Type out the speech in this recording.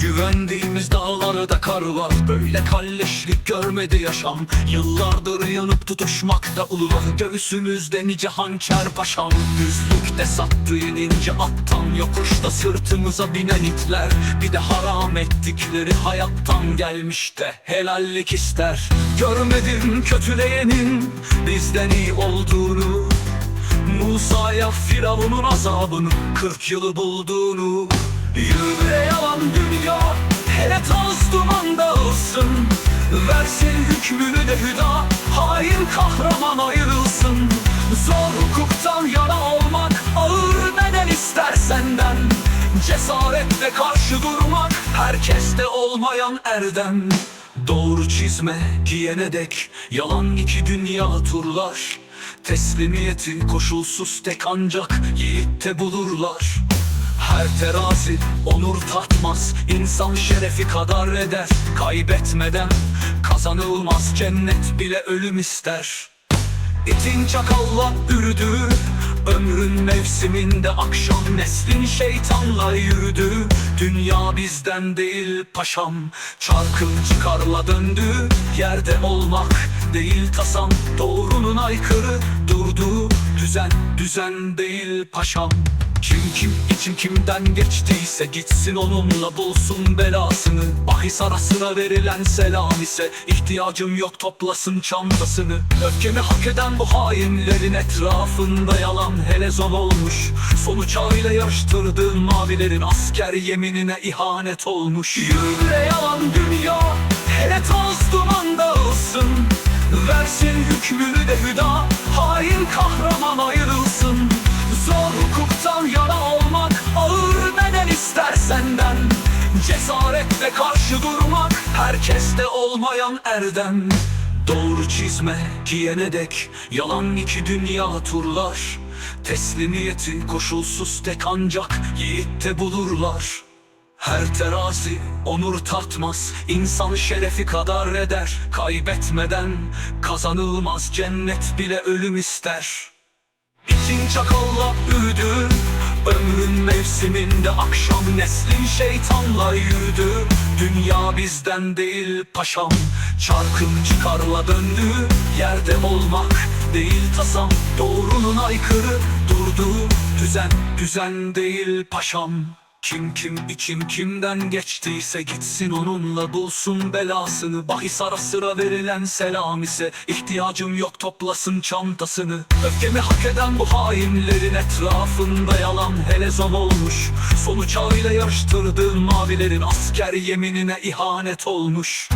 Güvendiğimiz dağlarda kar var Böyle kalleşlik görmedi yaşam. Yıllardır yanıp tutuşmakta ulular Göğsümüzde nice hançer paşam Düzlükte sattığın ince attan Yokuşta sırtımıza binen itler. Bir de haram ettikleri hayattan gelmiş de Helallik ister. Görmedim kötüleyenin Bizden iyi olduğunu. Musa'ya Firavun'un azabını Kırk yılı bulduğunu. Yürü dağılsın Versin hükmünü de hüda Hain kahraman ayrılsın. Zor hukuktan yana olmak Ağır neden ister senden. Cesaretle karşı durmak Herkeste olmayan erdem. Doğru çizme giyene dek Yalan iki dünya turlar. Teslimiyeti koşulsuz tek ancak yiğitte bulurlar Her terazi onur tatmaz İnsan şerefi kadar eder. Kaybetmeden kazanılmaz Cennet bile ölüm ister. İtin çakalla ürüdü Ömrün mevsiminde akşam Neslin şeytanla yürüdü. Dünya bizden değil paşam Çarkın çıkarla döndü. Yerde olmak değil tasam Doğrunun aykırı. Durduğu Düzen düzen değil paşam kim kim için kimden geçtiyse gitsin onunla bulsun belasını. Bahis arasına verilen selam ise ihtiyacım yok toplasın çantasını. Öfkemi hak eden bu hainlerin etrafında yalan helezon olmuş. Sonuç aile yarıştırdığın mavilerin asker yeminine ihanet olmuş. Yürü yalan dünya hele toz duman dağılsın. Versin hükmünü de hüda hain kahraman ayrılsın Zor hukuktan yana olmak Ağır neden ister senden. Cesaretle karşı durmak Herkeste olmayan erdem. Doğru çizme giyene dek Yalan iki dünya turlar. Teslimiyeti koşulsuz tek ancak Yiğitte bulurlar. Her terazi onur tatmaz İnsan şerefi kadar eder. Kaybetmeden kazanılmaz Cennet bile ölüm ister İçin çakalla ürüdü Ömrün mevsiminde akşam Neslin şeytanla yürüdü. Dünya bizden değil paşam. Çarkın çıkarla döndü. Yerde olmak değil tasam. Doğrunun aykırı. Durduğu Düzen düzen değil paşam kim kim için kimden geçtiyse gitsin onunla bulsun belasını. Bahis ara sıra verilen selam ise ihtiyacım yok toplasın çantasını. Öfkemi hak eden bu hainlerin etrafında yalan helezon olmuş. Sonuç aile yarıştırdığın mavilerin asker yeminine ihanet olmuş